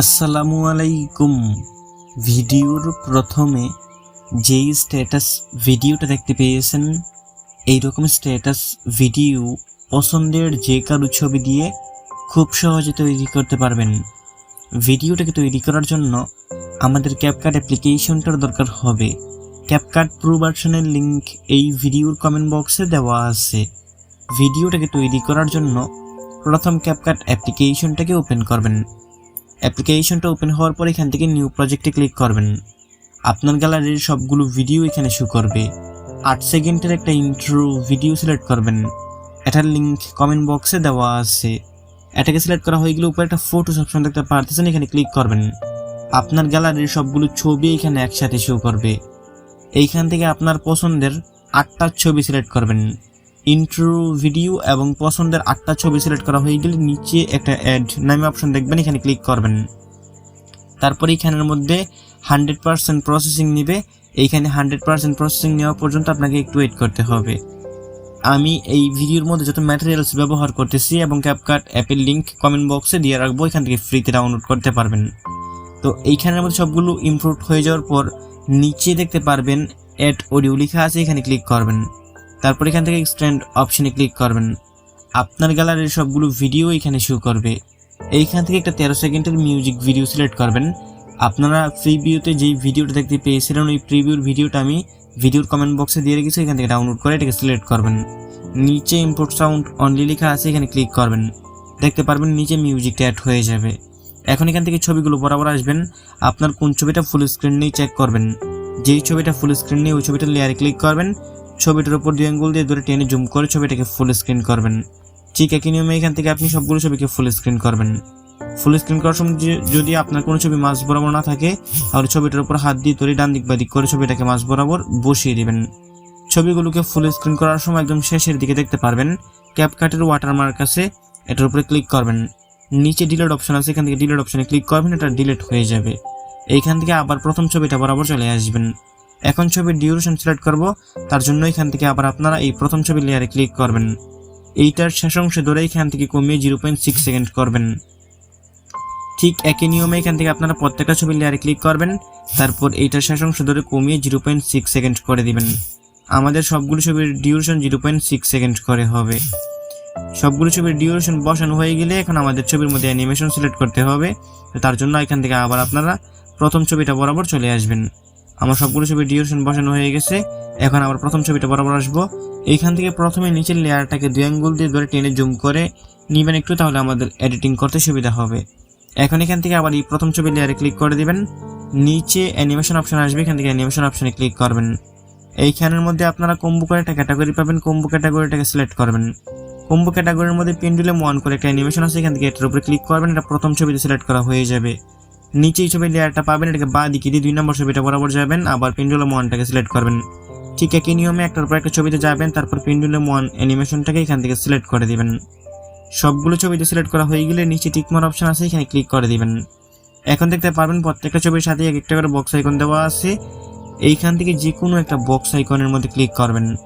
আসসালামু আলাইকুম ভিডিওর প্রথমে যেই স্ট্যাটাস ভিডিওটা দেখতে পেয়েছেন এই রকম স্ট্যাটাস ভিডিও পছন্দের যে কারও ছবি দিয়ে খুব সহজে তৈরি করতে পারবেন। ভিডিওটাকে তৈরি করার জন্য আমাদের ক্যাপকাট অ্যাপ্লিকেশনটার দরকার হবে। ক্যাপকাট প্রো ভার্সনের লিংক এই ভিডিওর কমেন্ট বক্সে দেওয়া আছে। ভিডিওটাকে তৈরি করার জন্য প্রথম ক্যাপকাট অ্যাপ্লিকেশনটাকে ওপেন করবেন। অ্যাপ্লিকেশনটা ওপেন হওয়ার পর এখান থেকে নিউ প্রজেক্টে ক্লিক করবেন। আপনার গ্যালারির সবগুলো ভিডিও এখানে শো করবে। আট সেকেন্ডের একটা ইন্ট্রো ভিডিও সিলেক্ট করবেন। এটার লিঙ্ক কমেন্ট বক্সে দেওয়া আছে। এটাকে সিলেক্ট করা হয়ে গেলে উপরে একটা ফটোস অপশন দেখতে পারতেছেন, এখানে ক্লিক করবেন। আপনার গ্যালারির সবগুলো ছবি এখানে একসাথে শো করবে। এইখান থেকে আপনার পছন্দের আটটা ছবি সিলেক্ট করবেন। ইন্ট্রো ভিডিও এবং পছন্দের আটটা ছবি সিলেক্ট করা হয়ে গেলে নিচে একটা অ্যাড নামে অপশন দেখবেন, এখানে ক্লিক করবেন। তারপরে এখানের মধ্যে হান্ড্রেড পার্সেন্ট প্রসেসিং নিবে। এইখানে হান্ড্রেড পার্সেন্ট প্রসেসিং নেওয়া পর্যন্ত আপনাকে একটু ওয়েট করতে হবে। আমি এই ভিডিওর মধ্যে যত ম্যাটেরিয়ালস ব্যবহার করতেছি এবং ক্যাপকাট অ্যাপের লিঙ্ক কমেন্ট বক্সে দিয়ে রাখব, এখান থেকে ফ্রিতে ডাউনলোড করতে পারবেন। তো এইখানের মধ্যে সবগুলো ইমপ্রুভ হয়ে যাওয়ার পর নিচে দেখতে পারবেন অ্যাড অডিও লেখা আছে, এখানে ক্লিক করবেন। তারপর এখান থেকে এক্সটেন্ড অপশনে ক্লিক করবেন। আপনার গ্যালারির সবগুলো ভিডিও এখানে শো করবে। এইখান থেকে একটা তেরো সেকেন্ডের মিউজিক ভিডিও সিলেক্ট করবেন। আপনারা প্রিভিউতে যেই ভিডিওটা দেখতে পেয়েছিলেন, ওই প্রিভিউর ভিডিওটা আমি ভিডিওর কমেন্ট বক্সে দিয়ে রেখেছি, এখান থেকে ডাউনলোড করে এটাকে সিলেক্ট করবেন। নিচে ইম্পোর্ট সাউন্ড অনলি লেখা আছে, এখানে ক্লিক করবেন। দেখতে পারবেন নিচে মিউজিকটা অ্যাড হয়ে যাবে। এখন এখান থেকে ছবিগুলো বরাবর আসবেন। আপনার কোন ছবিটা ফুল স্ক্রিন নিয়ে চেক করবেন। যেই ছবিটা ফুল স্ক্রিন নিয়ে ওই ছবিটা লেয়ারে ক্লিক করবেন। ছবিটার উপর দুই আঙ্গুল দিয়ে ধরে টেনে জুম করে ছবিটাকে ফুল স্ক্রিন করবেন। ঠিক একই নিয়মে এখান থেকে আপনি সবগুলো ছবিকে ফুল স্ক্রিন করবেন। ফুল স্ক্রিন করার সময় যদি আপনার কোনো ছবি মাঝ বরাবর না থাকে, তাহলে ছবিটার উপর হাত দিয়ে ধরে ডান দিক বা দিক করে ছবিটাকে মাঝ বরাবর বসিয়ে দেবেন। ছবিগুলোকে ফুল স্ক্রিন করার সময় একদম শেষের দিকে দেখতে পারবেন ক্যাপকাটের ওয়াটারমার্ক আছে, এটার উপরে ক্লিক করবেন। নিচে ডিলেট অপশন আছে, এখান থেকে ডিলেট অপশনে ক্লিক করবেন, এটা ডিলিট হয়ে যাবে। এইখান থেকে আবার প্রথম ছবিটা বরাবর চলে আসবেন। এখন ছবির ডিউরেশন সিলেক্ট করব, তার জন্য এখান থেকে আবার আপনারা এই প্রথম ছবি লেয়ারে ক্লিক করবেন। এইটার শেষ অংশে ধরে এখান থেকে কমিয়ে জিরো পয়েন্ট সিক্স সেকেন্ড করবেন। ঠিক একই নিয়মে এখান থেকে আপনারা প্রত্যেকটা ছবি লেয়ারে ক্লিক করবেন, তারপর এইটার শেষ অংশ ধরে কমিয়ে জিরো পয়েন্ট সিক্স সেকেন্ড করে দিবেন। আমাদের সবগুলো ছবির duration zero point six second করে হবে। সবগুলো ছবির ডিউরেশন বসানো হয়ে গেলে এখন আমাদের ছবির মধ্যে অ্যানিমেশন সিলেক্ট করতে হবে তার জন্য এখান থেকে আবার আপনারা প্রথম ছবিটা বরাবর চলে আসবেন। আমার সবগুলো ছবি ডিউরেশন বসানো হয়ে গেছে। এখন আবার প্রথম ছবিটা বরাবর আসব। এইখান থেকে প্রথমে নিচের লেয়ারটাকে দুই আঙ্গুল দিয়ে ধরে টেনে জুম করে নিবেন একটু, তাহলে আমাদের এডিটিং করতে সুবিধা হবে। এখন এখান থেকে আবার এই প্রথম ছবি লেয়ারে ক্লিক করে দিবেন। নিচে অ্যানিমেশন অপশন আসবে, এখান থেকে অ্যানিমেশন অপশনে ক্লিক করবেন। এইখানের মধ্যে আপনারা কম্বো করে একটা ক্যাটাগরি পাবেন কম্বো ক্যাটাগরিটাকে সিলেক্ট করবেন। কম্বু ক্যাটাগরির মধ্যে পেন্ডুলাম ওয়ান করে একটা অ্যানিমেশন আছে, এখান থেকে এটার উপরে ক্লিক করবেন, এটা প্রথম ছবিতে সিলেক্ট করা হয়ে যাবে। নিচে ছবির লেয়ারটা পাবেন, এটাকে বা দিকে দিয়ে দুই নম্বর ছবিটা বরাবর যাবেন। আবার পেন্ডুলাম ওয়ানটাকে সিলেক্ট করবেন। ঠিক একই নিয়মে একটার পর একটা ছবিতে যাবেন, তারপর পেন্ডুলাম ওয়ান অ্যানিমেশনটাকে এখান থেকে সিলেক্ট করে দিবেন। সবগুলো ছবিতে সিলেক্ট করা হয়ে গেলে নিচে টিকমার অপশন আছে, এখানে ক্লিক করে দিবেন। এখন দেখতে পারবেন প্রত্যেকটা ছবির সাথে এক একটা করে বক্স আইকন দেওয়া আছে। এইখান থেকে যে কোনো একটা বক্স আইকনের মধ্যে ক্লিক করবেন।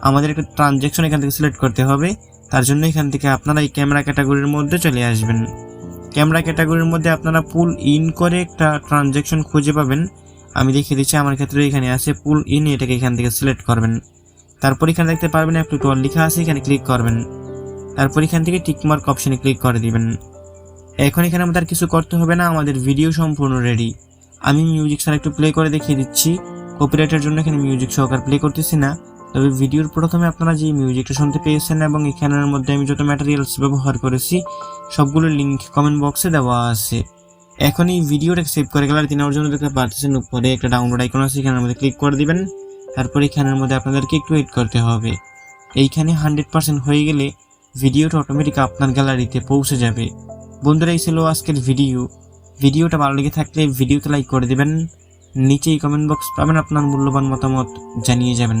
আমাদের একটা ট্রানজ্যাকশন এখান থেকে সিলেক্ট করতে হবে। তার জন্য এখান থেকে আপনারা এই ক্যামেরা ক্যাটাগরির মধ্যে চলে আসবেন। ক্যামেরা ক্যাটাগরির মধ্যে আপনারা পুল ইন করে একটা ট্রানজ্যাকশন খুঁজে পাবেন। আমি দেখিয়ে দিচ্ছি, আমার ক্ষেত্রে এখানে আছে পুল ইন এটাকে এখান থেকে সিলেক্ট করবেন। তারপর এখানে দেখতে পারবেন একটু টল লেখা আছে, এখানে ক্লিক করবেন। তারপর এখান থেকে টিকমার্ক অপশনে ক্লিক করে দিবেন। এখন এখানে আমাদের কিছু করতে হবে না, আমাদের ভিডিও সম্পূর্ণ রেডি আমি মিউজিক ছাড়া একটু প্লে করে দেখিয়ে দিচ্ছি। কপিরাইটের জন্য এখানে মিউজিক সহকার প্লে করতেছি না। তবে ভিডিওর প্রথমে আপনারা যে মিউজিকটা শুনতে পেয়েছেন এবং এখানের মধ্যে আমি যত ম্যাটেরিয়ালস ব্যবহার করেছি সবগুলোর লিঙ্ক কমেন্ট বক্সে দেওয়া আছে। এখন এই ভিডিওটা সেভ করে গেলে তিন জন্য দেখতে পাচ্ছেন উপরে একটা ডাউনলোড আইকন আছে, এখানের মধ্যে ক্লিক করে দিবেন। তারপর এখানের মধ্যে আপনাদেরকে একটু ওয়েট করতে হবে। এইখানে হান্ড্রেড পার্সেন্ট হয়ে গেলে ভিডিওটা অটোমেটিক আপনার গ্যালারিতে পৌঁছে যাবে। বন্ধুরা, এই ছিল আজকের ভিডিও ভিডিওটা ভালো লেগে থাকলে ভিডিওতে লাইক করে দেবেন। নিচেই কমেন্ট বক্স পাবেন আপনার মূল্যবান মতামত জানিয়ে যাবেন।